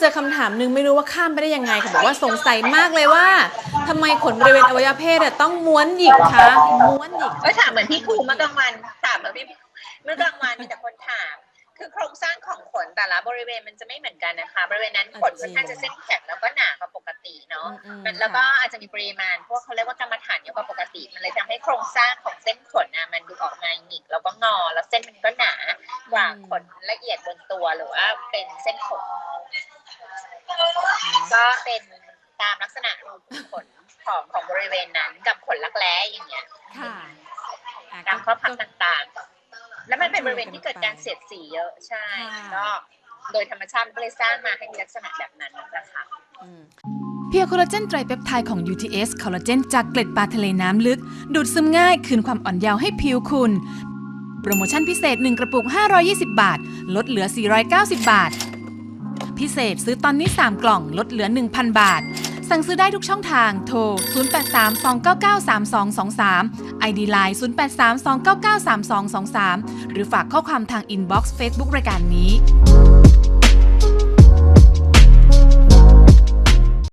เจอคำถามหนึงไม่รู้ว่าข้ามไปได้ยังไงค่ะบอกว่าสงสัยมากเลยว่าทำไมขนบริเวณอวัยวะเพศอะต้องม้วนหยิกคะม้วนหยิกเอ้ยถามเหมือนพี่ภูมิเมื่อกลางวันถามเหมือนพี่เมื่อกลางวันมีแต่คนถาม คือโครงสร้างของขนแต่ละบริเวณมันจะไม่เหมือนกันนะคะ บริเวณนั้นขนค่อนข้างจะเส้นแข็งแล้วก็หนากว่าปกติเนาะอืมๆมันแล้วก็อาจจะมีปริมาณพวกเขาเรียกว่ากรรมฐานเยอะกว่าปกติ มันเลยทำให้โครงสร้างของเส้นขนนะมันดูออกมาหงิกแล้วก็งอแล้วเส้นมันก็หนา กว่าขนละเอียดบนตัวหรือว่าเป็นเส้นขน ก็เป็นตามลักษณะรูขุมขนของของบริเวณนั้นกับขนลักแร้อย่างเงี้ยค่ะอะตามข้อพับก็ต่างๆ แล้วมันเป็นบริเวณที่เกิดการเสียดสีเยอะใช่ค่ะก็โดยธรรมชาติมันก็เลยสร้างมาให้มีลักษณะแบบนั้นนะคะอืมเพียวคอลลาเจนไตรเปปไทด์ของ UTS คอลลาเจนจากเกล็ดปลาทะเลน้ำลึก ดูดซึมง่าย คืนความอ่อนเยาว์ให้ผิวคุณ โปรโมชั่นพิเศษ 1 กระปุก 520 บาท ลดเหลือ 490 บาท พิเศษซื้อตอนนี้ 3 กล่อง ลดเหลือ 1,000 บาท สั่งซื้อได้ทุกช่องทาง โทร 0832993223 ID Line 0832993223 หรือฝากข้อความทางอินบ็อกซ์เฟซบุ๊กรายการนี้